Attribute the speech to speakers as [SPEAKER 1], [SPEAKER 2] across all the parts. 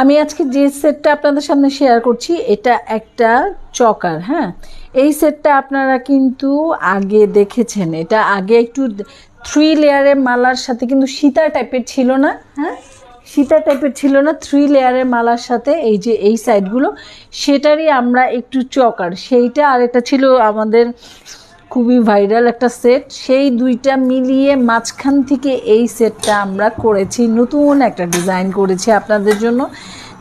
[SPEAKER 1] আমি আজকে যে সেটটা আপনাদের সামনে শেয়ার করছি, এটা একটা চকার হ্যাঁ? এই সেটটা আপনারা কিন্তু আগে দেখেছেন। এটা আগে একটু থ্রি লেয়ারের মালার সাথে কিন্তু সীতা টাইপের ছিল না হ্যাঁ? সীতা টাইপের ছিল না থ্রি লেয়ারের মালার সাথে এই যে এই সাইডগুলো সেটারই আমরা একটু চকার। সেইটা আর একটা ছিল আমাদের খুবই ভাইরাল একটা সেট। সেই দুইটা মিলিয়ে মাঝখান থেকে এই সেটটা আমরা করেছি। নতুন একটা ডিজাইন করেছি আপনাদের জন্য।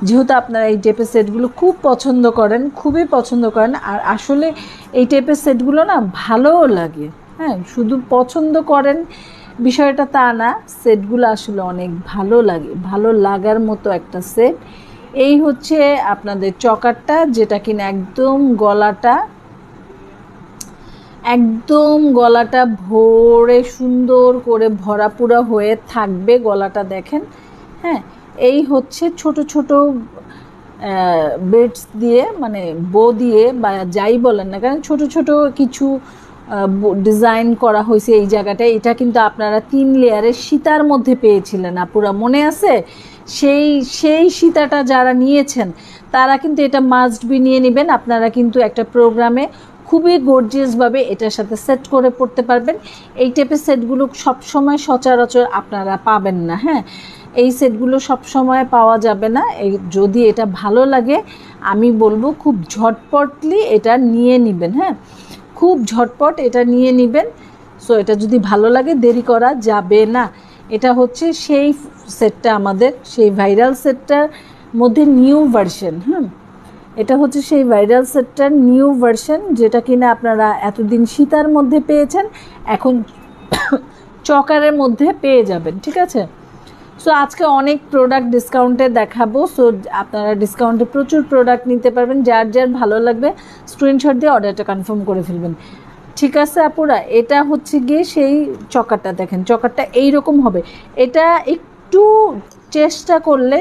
[SPEAKER 1] যেহেতু আপনারা এই টাইপের সেটগুলো খুব পছন্দ করেন, খুবই পছন্দ করেন, আর আসলে এই টাইপের সেটগুলো না ভালোও লাগে। হ্যাঁ শুধু পছন্দ করেন বিষয়টা তা না, সেটগুলো আসলে অনেক ভালো লাগে, ভালো লাগার মতো একটা সেট। এই হচ্ছে আপনাদের চকারটা, যেটা কিনা একদম গলাটা একদম গলাটা ভরে সুন্দর করে ভরাপুরা হয়ে থাকবে গলাটা দেখেন। হ্যাঁ এই হচ্ছে ছোট ছোট বেডস দিয়ে মানে বো দিয়ে বা যাই বলেন না কারণ ছোট ছোট কিছু ডিজাইন করা হয়েছে এই জায়গাটায় এটা কিন্তু আপনারা তিন লেয়ারের সীতার মধ্যে পেয়েছিলেন, আপুরা, মনে আছে? সেই সেই সীতাটা যারা নিয়েছেন, তারা কিন্তু এটা মাস্ট বি নিয়ে নেবেন। আপনারা কিন্তু একটা প্রোগ্রামে খুবই গর্জিয়াসভাবে এটার সাথে সেট করে পড়তে পারবেন। এই টাইপের সেটগুলো সবসময় সচরাচর আপনারা পাবেন না হ্যাঁ? এই সেটগুলো সব সময় পাওয়া যাবে না। এই যদি এটা ভালো লাগে, আমি বলব খুব ঝটপটলি এটা নিয়ে নেবেন হ্যাঁ? খুব ঝটপট এটা নিয়ে নেবেন। সো এটা যদি ভালো লাগে, দেরি করা যাবে না। এটা হচ্ছে সেই সেটটা আমাদের, সেই ভাইরাল সেটটার মধ্যে নিউ ভার্সন হুম? এটা হচ্ছে সেই ভাইরাল সেটটার নিউ ভার্সন যেটা কিনা আপনারা এতদিন সীতার মধ্যে পেয়েছেন, এখন চকারের মধ্যে পেয়ে যাবেন, ঠিক আছে? সো আজকে অনেক প্রোডাক্ট ডিসকাউন্টে দেখাবো সো আপনারা ডিসকাউন্টে প্রচুর প্রোডাক্ট নিতে পারবেন, যার যার ভালো লাগবে স্ক্রিনশট দিয়ে অর্ডারটা কনফার্ম করে ফেলবেন। ঠিক আছে, আপুরা? এটা হচ্ছে গিয়ে সেই চকারটা দেখেন, চকারটা এইরকম হবে। এটা একটু চেষ্টা করলে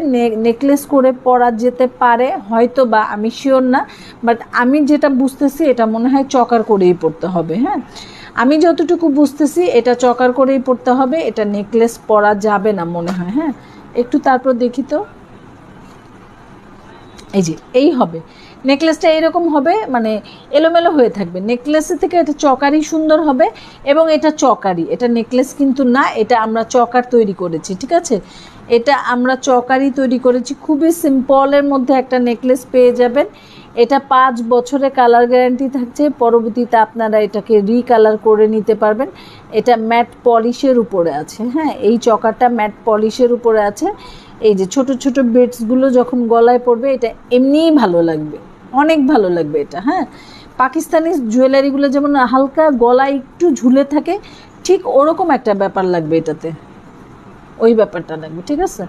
[SPEAKER 1] নেকলেস করে পরা যেতে পারে হয়তো বা আমি শিওর না বাট আমি যেটা বুঝতেছি, এটা মনে হয় চকার করেই পড়তে হবে হ্যাঁ? আমি যতটুকু বুঝতেছি, এটা চকার করেই পড়তে হবে, এটা নেকলেস পরা যাবে না মনে হয় হ্যাঁ? একটু তারপর দেখি তো। এই যে, এই হবে। নেকলেসটা এইরকম হবে মানে এলোমেলো হয়ে থাকবে। নেকলেসের থেকে এটা চকারই সুন্দর হবে এবং এটা চকারই। এটা নেকলেস কিন্তু না, এটা আমরা চকার তৈরি করেছি, ঠিক আছে? এটা আমরা চকারই তৈরি করেছি। খুবই সিম্পলের মধ্যে একটা নেকলেস পেয়ে যাবেন। এটা পাঁচ বছরে কালার গ্যারান্টি থাকছে। পরবর্তীতে আপনারা এটাকে রিকালার করে নিতে পারবেন। এটা ম্যাট পলিশের উপরে আছে। হ্যাঁ এই চকারটা ম্যাট পলিশের উপরে আছে। এই যে ছোট ছোট বেডসগুলো যখন গলায় পড়বে, এটা এমনিই ভালো লাগবে। অনেক ভালো লাগবে এটা হ্যাঁ। পাকিস্তানি জুয়েলারিগুলো যেমন হালকা গলায় একটু ঝুলে থাকে, ঠিক ওরকম একটা ব্যাপার লাগবে এটাতে। ওই ব্যাপারটা লাগবে, ঠিক আছে?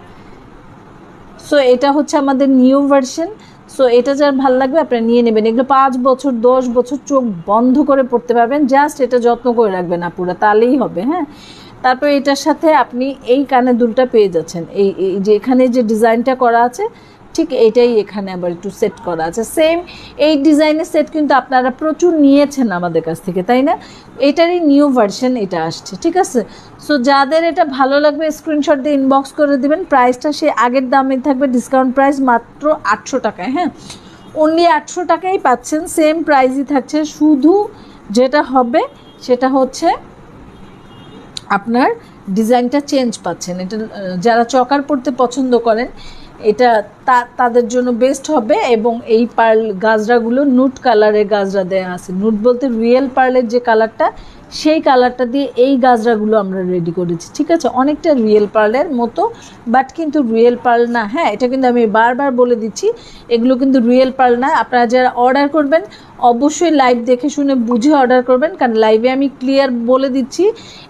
[SPEAKER 1] সো এটা হচ্ছে আমাদের নিউ ভার্সন সো এটা যার ভালো লাগবে, আপনারা নিয়ে নেবেন। এগুলো পাঁচ বছর, দশ বছর চোখ বন্ধ করে পড়তে পারবেন। জাস্ট এটা যত্ন করে রাখবেন আপুরা, তাহলেই হবে হ্যাঁ? তারপর এটার সাথে আপনি এই কানে দুলটা পেয়ে যাচ্ছেন। এই যে এখানে যে ডিজাইনটা করা আছে ঠিক এটাই এখানে আবার একটু সেট করা আছে। সেম এই ডিজাইনের সেট কিন্তু আপনারা প্রচুর নিয়েছেন আমাদের কাছ থেকে, তাই না? এটারই নিউ ভার্সন এটা আসছে, ঠিক আছে? সো যাদের এটা ভালো লাগবে স্ক্রিনশট দিয়ে ইনবক্স করে দেবেন। প্রাইসটা সে আগের দামে থাকবে ডিসকাউন্ট প্রাইস মাত্র আটশো টাকায় হ্যাঁ? অনলি আটশো টাকাই পাচ্ছেন সেম প্রাইসই থাকছে। শুধু যেটা হবে, সেটা হচ্ছে আপনার ডিজাইনটা চেঞ্জ পাচ্ছেন। এটা যারা চকার পড়তে পছন্দ করেন এটা তাদের জন্য বেস্ট হবে এবং এই পার্ল গাজরাগুলো নুট কালারের গাজরা দেওয়া আছে। নুট বলতে রিয়েল পার্লের যে কালারটা সেই কালারটা দিয়ে এই গাজরাগুলো আমরা রেডি করেছি, ঠিক আছে? অনেকটা রিয়েল পার্লের মতো বাট কিন্তু রিয়েল পার্ল না। হ্যাঁ এটা কিন্তু আমি বারবার বলে দিচ্ছি, এগুলো কিন্তু রিয়েল পার্ল না। আপনারা যারা অর্ডার করবেন, অবশ্যই লাইভ দেখে শুনে বুঝে অর্ডার করবেন, কারণ লাইভে আমি ক্লিয়ার বলে দিচ্ছি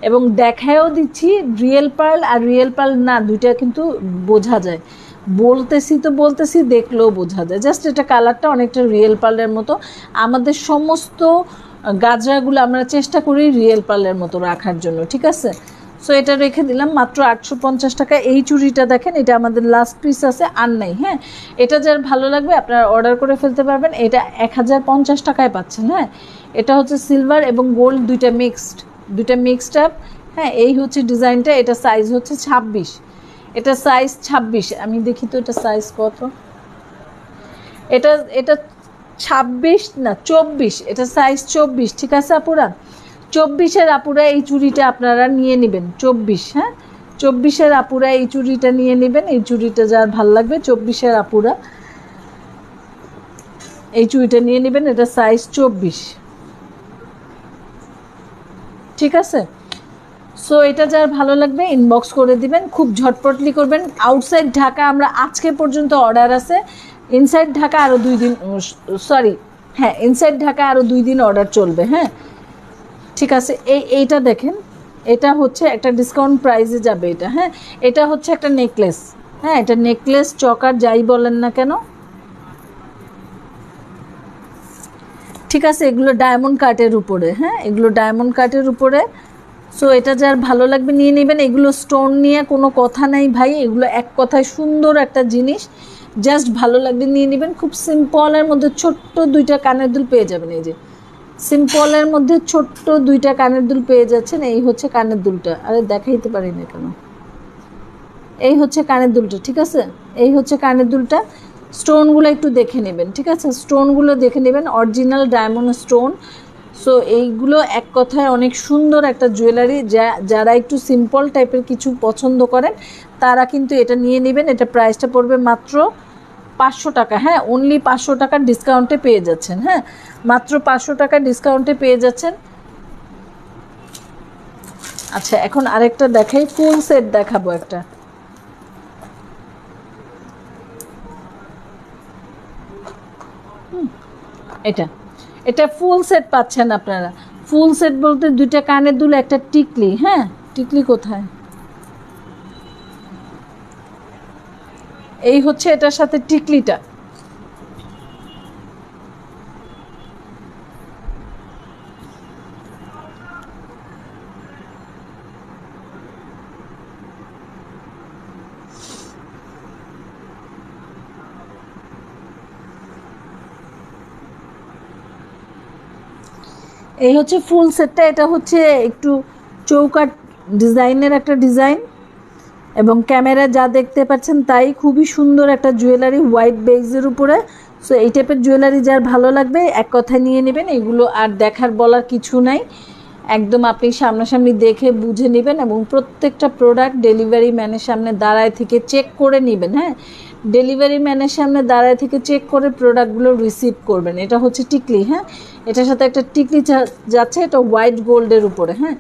[SPEAKER 1] এবং দেখায়ও দিচ্ছি রিয়েল পার্ল আর রিয়েল পার্ল না, দুইটা কিন্তু বোঝা যায়। বলতেছি তো বলতেছি, দেখলেও বোঝা যায়। জাস্ট এটা কালারটা অনেকটা রিয়েল পার্লের মতো। আমাদের সমস্ত গাজরাগুলো আমরা চেষ্টা করি রিয়েল পার্লের মতো রাখার জন্য, ঠিক আছে? সো এটা রেখে দিলাম মাত্র আটশো পঞ্চাশ টাকা। এই চুড়িটা দেখেন, এটা আমাদের লাস্ট পিস আছে, আর নাই হ্যাঁ? এটা যার ভালো লাগবে, আপনারা অর্ডার করে ফেলতে পারবেন। এটা এক হাজার পঞ্চাশ টাকায় পাচ্ছেন হ্যাঁ? এটা হচ্ছে সিলভার এবং গোল্ড দুইটা মিক্সড দুইটা মিক্সড আপ হ্যাঁ? এই হচ্ছে ডিজাইনটা এটা সাইজ হচ্ছে ছাব্বিশ। এটা সাইজ ছাব্বিশ, আমি দেখি তো এটা সাইজ কত। এটা এটা ছাব্বিশ না, চব্বিশ, এটা সাইজ চব্বিশ, ঠিক আছে আপুরা? চব্বিশের আপুরা এই চুড়িটা আপনারা নিয়ে নেবেন, চব্বিশ হ্যাঁ? চব্বিশের আপুরা এই চুড়িটা নিয়ে নেবেন, এই চুড়িটা যার ভালো লাগবে, চব্বিশের আপুরা এই চুড়িটা নিয়ে নেবেন, এটা সাইজ চব্বিশ। ঠিক আছে? সো এটা যার ভালো লাগবে ইনবক্স করে দিবেন, খুব ঝটপটলি করবেন। আউটসাইড ঢাকা আমরা আজকে পর্যন্ত অর্ডার আছে। ইনসাইড ঢাকা আরও দুই দিন সরি হ্যাঁ ইনসাইড ঢাকা আরও দুই দিন অর্ডার চলবে হ্যাঁ? ঠিক আছে, এই, এইটা দেখেন, এটা হচ্ছে একটা ডিসকাউন্ট প্রাইসে যাবে এটা হ্যাঁ? এটা হচ্ছে একটা নেকলেস হ্যাঁ? এটা নেকলেস চকার, যাই বলেন না কেন। ঠিক আছে, এগুলো ডায়মন্ড কাটের উপরে হ্যাঁ? এগুলো ডায়মন্ড কাটের উপরে। সো এটা যার ভালো লাগবে নিয়ে নেবেন। এগুলো স্টোন নিয়ে কোনো কথা নাই ভাই। এগুলো এক কথায় সুন্দর একটা জিনিস। জাস্ট ভালো লাগবে নিয়ে নেবেন। খুব সিম্পলের মধ্যে ছোট্ট দুইটা কানের দুল পেয়ে যাবেন এই যে। সিম্পলের মধ্যে ছোট্ট দুইটা কানের দুল পেয়ে যাচ্ছেন। এই হচ্ছে কানের দুলটা। আরে দেখাইতে পারি না কেন? এই হচ্ছে কানের দুলটা, ঠিক আছে? এই হচ্ছে কানের দুলটা। স্টোনগুলো একটু দেখে নেবেন, ঠিক আছে? স্টোনগুলো দেখে নেবেন। অরিজিনাল ডায়মন্ড স্টোন সো এইগুলো এক কথায় অনেক সুন্দর একটা জুয়েলারি যা, যারা একটু সিম্পল টাইপের কিছু পছন্দ করেন, তারা কিন্তু এটা নিয়ে নেবেন। এটা প্রাইসটা পড়বে মাত্র পাঁচশো টাকা। হ্যাঁ অনলি পাঁচশো টাকার ডিসকাউন্টে পেয়ে যাচ্ছেন। হ্যাঁ মাত্র পাঁচশো টাকার ডিসকাউন্টে পেয়ে যাচ্ছেন। আচ্ছা এখন আরেকটা দেখাই। ফুল সেট দেখাবো একটা। এটা। এটা ফুল সেট পাচ্ছেন আপনারা। ফুল সেট বলতে দুইটা কানের দুল, একটা টিকলি হ্যাঁ? টিকলি কোথায়? এই হচ্ছে এটার সাথে টিকলিটা। এই হচ্ছে ফুল সেটটা এটা হচ্ছে একটু চৌকাট ডিজাইনের একটা ডিজাইন এবং ক্যামেরা যা দেখতে পাচ্ছেন তাই খুবই সুন্দর একটা জুয়েলারি হোয়াইট বেজের উপরে। সো এই টাইপের জুয়েলারি যার ভালো লাগবে, এক কথায় নিয়ে নেবেন, এগুলো আর দেখার বলার কিছু নাই। একদম আপনি সামনাসামনি দেখে বুঝে নেবেন এবং প্রত্যেকটা প্রোডাক্ট ডেলিভারি ম্যানের সামনে দাঁড়ায় থেকে চেক করে নেবেন হ্যাঁ? ডেলিভারি ম্যানের সামনে দাঁড়ায় থেকে চেক করে প্রোডাক্টগুলো রিসিভ করবেন। এটা হচ্ছে টিকলি হ্যাঁ? এটার সাথে একটা টিকলি যাচ্ছে, এটা হোয়াইট গোল্ডের উপরে হ্যাঁ?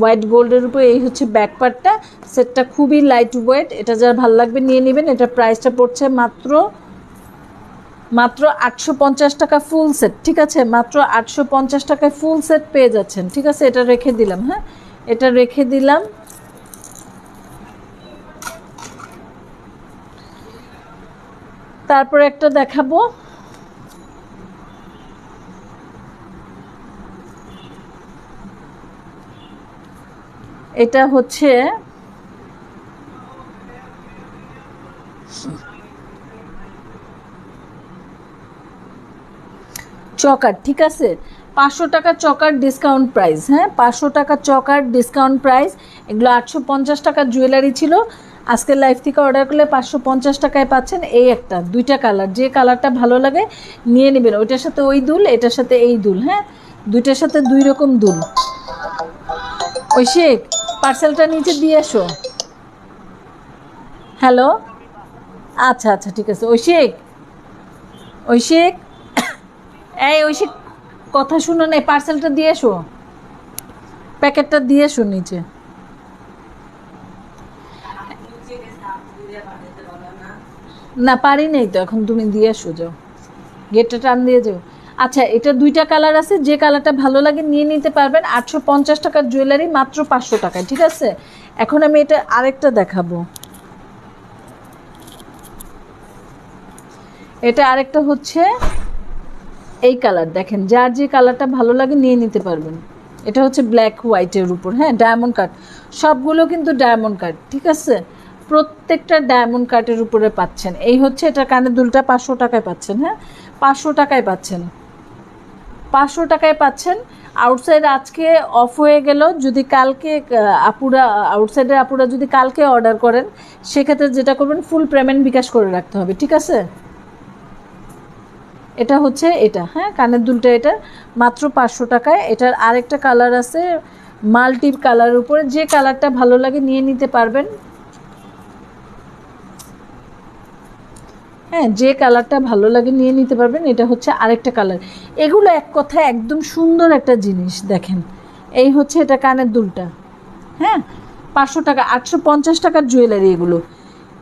[SPEAKER 1] হোয়াইট গোল্ডের উপরে এই হচ্ছে ব্যাক পার্টটা সেটটা খুবই লাইট ওয়েট এটা যার ভালো লাগবে নিয়ে নেবেন। এটা প্রাইসটা পড়ছে মাত্র মাত্র আটশো পঞ্চাশ টাকা ফুল সেট ঠিক আছে? মাত্র আটশো পঞ্চাশ টাকায় ফুল সেট পেয়ে যাচ্ছেন, ঠিক আছে? এটা রেখে দিলাম হ্যাঁ? এটা রেখে দিলাম। তারপরে একটা দেখাবো। এটা হচ্ছে চকার, ঠিক আছে? পাঁচশো টাকা চকার ডিসকাউন্ট প্রাইস হ্যাঁ? পাঁচশো টাকা চকার ডিসকাউন্ট প্রাইস এগুলো আটশো পঞ্চাশ টাকার জুয়েলারি ছিল। আজকের লাইফ থেকে অর্ডার করলে পাঁচশো পঞ্চাশ টাকায় পাচ্ছেন এই একটা, দুইটা কালার যে কালারটা ভালো লাগে, নিয়ে নেবেন। ওইটার সাথে ওই দুল, এটার সাথে এই দুল হ্যাঁ? দুইটার সাথে দুই রকম দুল। ওই শেখ পার্সেলটা নিচে দিয়ে এসো। হ্যালো আচ্ছা আচ্ছা ঠিক আছে। ঐশিক ঐশিক এই ঐশিক কথা শুনো না পার্সেলটা দিয়ে এসো। প্যাকেটটা দিয়ে এসো নিচে। না, পারি নাই তো, এখন তুমি দিয়ে এসো যাও। গেটটা টান দিয়ে যাও। আচ্ছা এটা দুইটা কালার আছে, যে কালারটা ভালো লাগে নিয়ে নিতে পারবেন। আটশো পঞ্চাশ টাকার জুয়েলারি, মাত্র পাঁচশো টাকায় ঠিক আছে? এখন আমি এটা আরেকটা দেখাবো। এটা আরেকটা হচ্ছে এই কালার, দেখেন, যার যে কালারটা ভালো লাগে নিয়ে নিতে পারবেন। এটা হচ্ছে ব্ল্যাক হোয়াইটের উপর হ্যাঁ ডায়মন্ড কাট। সবগুলো কিন্তু ডায়মন্ড কাট, ঠিক আছে? প্রত্যেকটা ডায়মন্ড কাটের উপরে পাচ্ছেন। এই হচ্ছে এটা কানের দুলটা পাঁচশো টাকায় পাচ্ছেন হ্যাঁ? পাঁচশো টাকায় পাচ্ছেন। পাঁচশো টাকায় পাচ্ছেন। আউটসাইড আজকে অফ হয়ে গেল। যদি কালকে আপুরা আউটসাইডের আপুরা যদি কালকে অর্ডার করেন, সেক্ষেত্রে যেটা করবেন ফুল পেমেন্ট বিকাশ করে রাখতে হবে, ঠিক আছে? এটা হচ্ছে এটা হ্যাঁ? কানের দুলটা এটা, মাত্র পাঁচশো টাকায়। এটার আরেকটা কালার আছে মাল্টি কালার উপরে। যে কালারটা ভালো লাগে, নিয়ে নিতে পারবেন। হ্যাঁ যে কালারটা ভালো লাগে নিয়ে নিতে পারবেন, এটা হচ্ছে আরেকটা কালার। এগুলো এক কথায় একদম সুন্দর একটা জিনিস, দেখেন। এই হচ্ছে এটা কানের দুলটা। হ্যাঁ পাঁচশো টাকা, আটশো পঞ্চাশ টাকার জুয়েলারি এগুলো।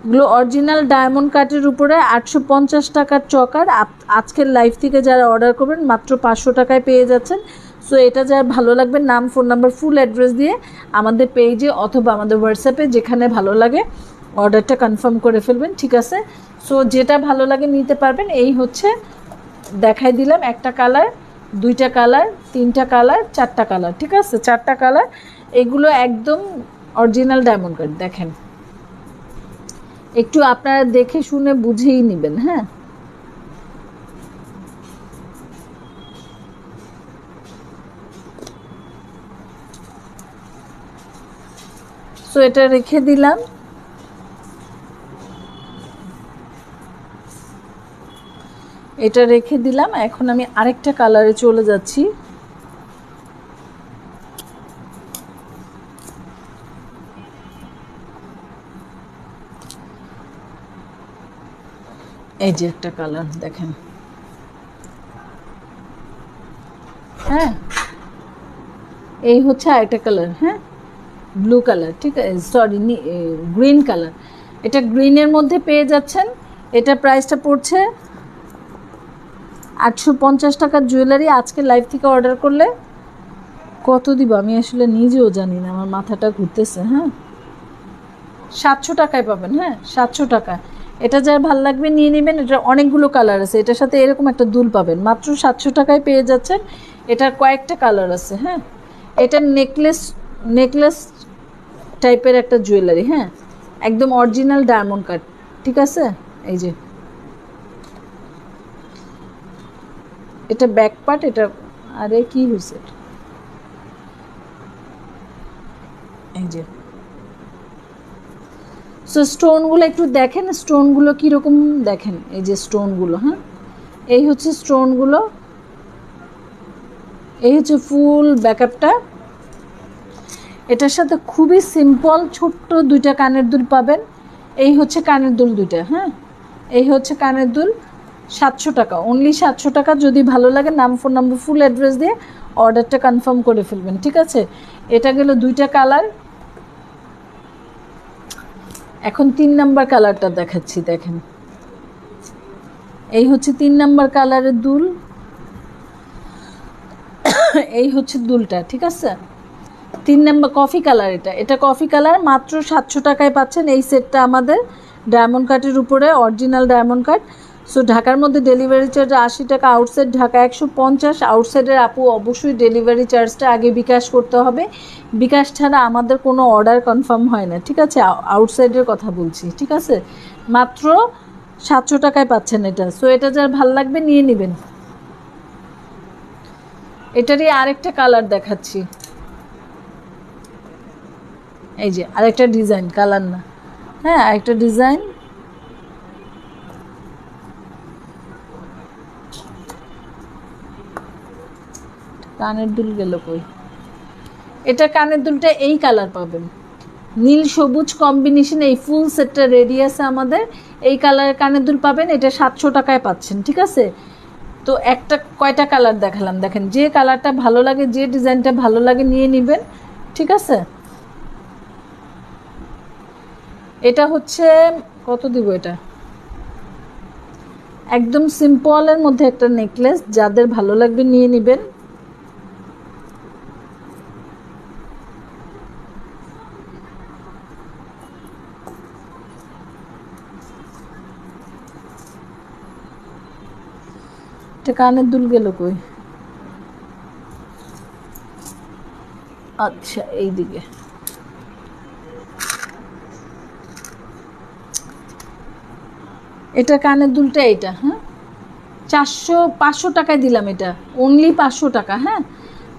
[SPEAKER 1] এগুলো অরিজিনাল ডায়মন্ড কাটের উপরে আটশো পঞ্চাশ টাকার চকার। আজকের লাইভ থেকে যারা অর্ডার করবেন, মাত্র পাঁচশো টাকায় পেয়ে যাচ্ছেন। সো এটা যার ভালো লাগবে, নাম ফোন নাম্বার ফুল অ্যাড্রেস দিয়ে আমাদের পেজে অথবা আমাদের হোয়াটসঅ্যাপে যেখানে ভালো লাগে অর্ডারটা কনফার্ম করে ফেলবেন, ঠিক আছে? সো যেটা ভালো লাগে নিতে পারবেন, এই হচ্ছে, দেখাই দিলাম একটা কালার, দুইটা কালার, তিনটা কালার, চারটা কালার, ঠিক আছে? চারটা কালার, এগুলো একদম অরিজিনাল ডায়মন্ড কার্ড দেখেন। একটু আপনারা দেখে শুনে বুঝেই নেবেন হ্যাঁ? সো এটা রেখে দিলাম। এটা রেখে দিলাম। এখন আমি আরেকটা কালারে চলে যাচ্ছি। এই যে একটা কালার, দেখেন। হ্যাঁ এই হচ্ছে আরেকটা কালার হ্যাঁ? ব্লু কালার, ঠিক আছে? Sorry green colour. এটা গ্রিনের মধ্যে পেয়ে যাচ্ছেন। এটা প্রাইসটা পড়ছে আটশো পঞ্চাশ টাকার জুয়েলারি আজকে লাইভ থেকে অর্ডার করলে কত দিব? আমি আসলে নিজেও জানি না, আমার মাথাটা ঘুরতেছে হ্যাঁ? সাতশো টাকায় পাবেন হ্যাঁ? সাতশো টাকা। এটা যার ভালো লাগবে নিয়ে নেবেন, এটা অনেকগুলো কালার আছে। এটার সাথে এরকম একটা দুল পাবেন। মাত্র সাতশো টাকায় পেয়ে যাচ্ছেন। এটার কয়েকটা কালার আছে হ্যাঁ? এটা নেকলেস নেকলেস টাইপের একটা জুয়েলারি হ্যাঁ? একদম অরিজিনাল ডায়মন্ড কাট ঠিক আছে? এই যে এটা ব্যাক পার্ট এটা, আরে কি হয়েছে এই যে। সো স্টোনগুলো একটু দেখেন স্টোনগুলো কীরকম দেখেন? এই যে স্টোনগুলো হ্যাঁ? এই হচ্ছে স্টোনগুলো এই হচ্ছে ফুল ব্যাকআপটা। এটার সাথে খুবই সিম্পল ছোট্ট দুইটা কানের দুল পাবেন। এই হচ্ছে কানের দুল দুইটা হ্যাঁ? এই হচ্ছে কানের দুল। সাতশো টাকা। অনলি সাতশো টাকা যদি ভালো লাগে, নাম ফোন নাম্বার ফুল অ্যাড্রেস দিয়ে অর্ডারটা কনফার্ম করে ফেলবেন, ঠিক আছে? এটা গেল দুইটা কালার এখন তিন নাম্বার কালারটা দেখাচ্ছি, দেখেন। এই হচ্ছে তিন নাম্বার কালারের দুল। এই হচ্ছে দুলটা, ঠিক আছে? তিন নাম্বার কফি কালার এটা। এটা কফি কালার মাত্র সাতশো টাকায় পাচ্ছেন এই সেটটা আমাদের। ডায়মন্ড কাটের উপরে অরিজিনাল ডায়মন্ড কাট সো ঢাকার মধ্যে ডেলিভারি চার্জ আশি টাকা আউটসাইড ঢাকা একশো পঞ্চাশ আউটসাইডের আপু অবশ্যই ডেলিভারি চার্জটা আগে বিকাশ করতে হবে। বিকাশ ছাড়া আমাদের কোনো অর্ডার কনফার্ম হয় না, ঠিক আছে? আউটসাইডের কথা বলছি, ঠিক আছে? মাত্র সাতশো টাকায় পাচ্ছেন এটা। সো এটা যার ভালো লাগবে নিয়ে নেবেন। এটারই আরেকটা কালার দেখাচ্ছি। এই যে, আরেকটা ডিজাইন কালার না। হ্যাঁ আরেকটা ডিজাইন কানের দুল গেল কই? এটা কানের দুলটা এই কালার পাবেন। নীল, সবুজ কম্বিনেশন এই ফুল সেটটা রেডি আছে আমাদের। এই কালারের কানের দুল পাবেন, এটা সাতশো টাকায় পাচ্ছেন, ঠিক আছে? তো একটা, কয়টা কালার দেখালাম? দেখেন, যে কালারটা ভালো লাগে, যে ডিজাইনটা ভালো লাগে নিয়ে নেবেন, ঠিক আছে? এটা হচ্ছে, কত দিব এটা? একদম সিম্পলের মধ্যে একটা নেকলেস যাদের ভালো লাগবে নিয়ে নেবেন। এটা কানের দুল গেল কই? আচ্ছা এইদিকে। এটা কানের দুলটা এটা হ্যাঁ? চারশো, পাঁচশো টাকায় দিলাম এটা। অনলি পাঁচশো টাকা হ্যাঁ?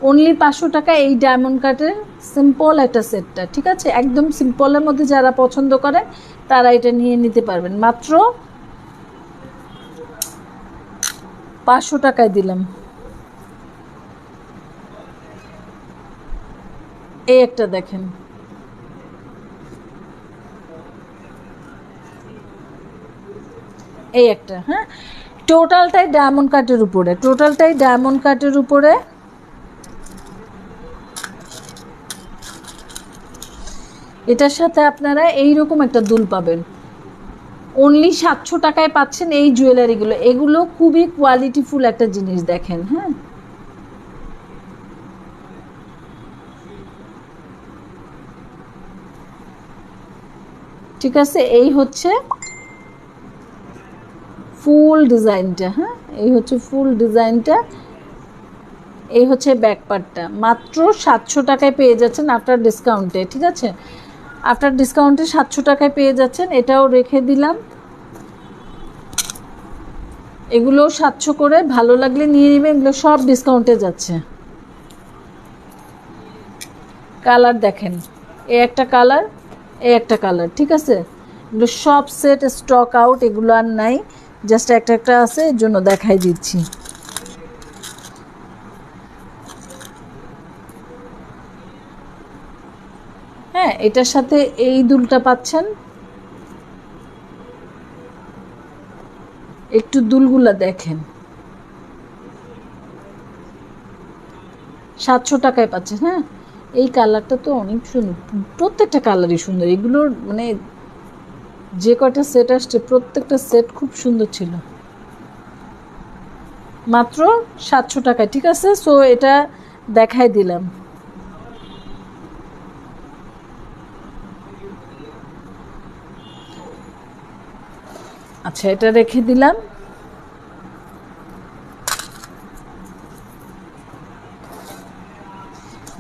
[SPEAKER 1] অনলি পাঁচশো টাকা এই ডায়মন্ড কাটের সিম্পল একটা সেটটা ঠিক আছে? একদম সিম্পলের মধ্যে যারা পছন্দ করেন তারা এটা নিয়ে নিতে পারবেন। মাত্র পাঁচশো টাকায় দিলাম। এই একটা দেখেন। এই একটা হ্যাঁ? টোটালটাই ডায়মন্ড কাটের উপরে, টোটালটাই ডায়মন্ড কাটের উপরে। এটার সাথে আপনারা এই রকম একটা দুল পাবেন। অনলি সাতশো টাকায় পাচ্ছেন এই জুয়েলারিগুলো এগুলো খুবই কোয়ালিটিফুল একটা জিনিস দেখেন হ্যাঁ? ঠিক আছে, এই হচ্ছে ফুল ডিজাইনটা হ্যাঁ? এই হচ্ছে ফুল ডিজাইনটা এই হচ্ছে ব্যাক পার্টটা মাত্র সাতশো টাকায় পেয়ে যাচ্ছেন আফটার ডিসকাউন্টে ঠিক আছে? আফটার ডিসকাউন্টে সাতশো টাকায় পেয়ে যাচ্ছেন, এটাও রেখে দিলাম। এগুলো সাতশো করে, ভালো লাগলে নিয়ে নেবে এগুলো সব ডিসকাউন্টে যাচ্ছে। কালার দেখেন, এ একটা কালার এ একটা কালার ঠিক আছে? এগুলো সব সেট স্টক আউট এগুলো আর নাই জাস্ট একটা একটা আছে, এর জন্য দেখাই দিচ্ছি হ্যাঁ এটার সাথে এই দুলটা পাচ্ছেন। একটু দুলগুলা দেখেন। সাতশো টাকায় পাচ্ছেন হ্যাঁ? এই কালারটা তো অনেক সুন্দর প্রত্যেকটা কালারই সুন্দর। এগুলোর মানে যে কয়টা সেট আসছে, প্রত্যেকটা সেট খুব সুন্দর ছিল। মাত্র সাতশো টাকায়, ঠিক আছে? সো এটা দেখাই দিলাম। আচ্ছা এটা রেখে দিলাম।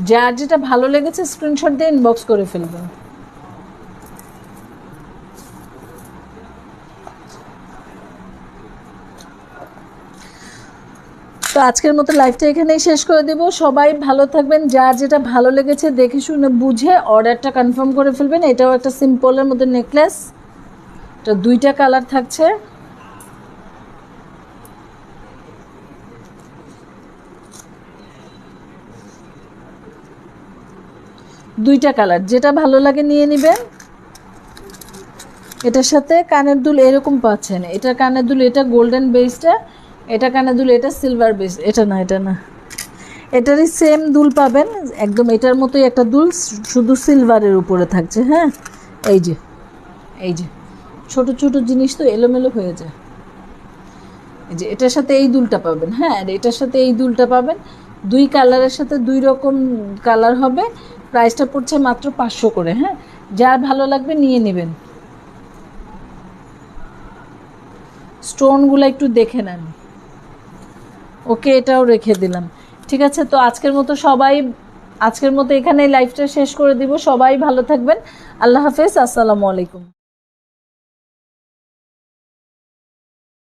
[SPEAKER 1] যার যেটা ভালো লেগেছে স্ক্রিনশট দিয়ে ইনবক্স করে ফেলবেন। তো আজকের মতো লাইভটা এখানেই শেষ করে দেব। সবাই ভালো থাকবেন। যার যেটা ভালো লেগেছে, দেখে শুনে বুঝে অর্ডারটা কনফার্ম করে ফেলবেন। এটাও একটা সিম্পলের মধ্যে নেকলেস এটা দুইটা কালার থাকছে। দুইটা কালার, যেটা ভালো লাগে নিয়ে নেবেন। এটার সাথে কানের দুল এরকম পাচ্ছেন। এটা কানের দুল, এটা গোল্ডেন বেসটা এটা কানের দুল, এটা সিলভার বেস এটা না এটা না। এটারই সেম দুল পাবেন, একদম এটার মতোই একটা দুল, শুধু সিলভারের উপরে থাকছে হ্যাঁ? এই যে এই যে। ছোট ছোট জিনিস তো এলোমেলো হয়ে যায়। এই যে এটার সাথে এই দুলটা পাবেন হ্যাঁ আর এটার সাথে এই দুলটা পাবেন। দুই কালারের সাথে দুই রকম কালার হবে। প্রাইসটা পড়ছে মাত্র পাঁচশো করে হ্যাঁ। যার ভালো লাগবে নিয়ে নেবেন। স্টোনগুলো একটু দেখে নেন। ওকে, এটাও রেখে দিলাম। ঠিক আছে, তো আজকের মতো সবাই, আজকের মতো এখানে লাইফটা শেষ করে দিব। সবাই ভালো থাকবেন। আল্লাহ হাফেজ, আসসালামু আলাইকুম।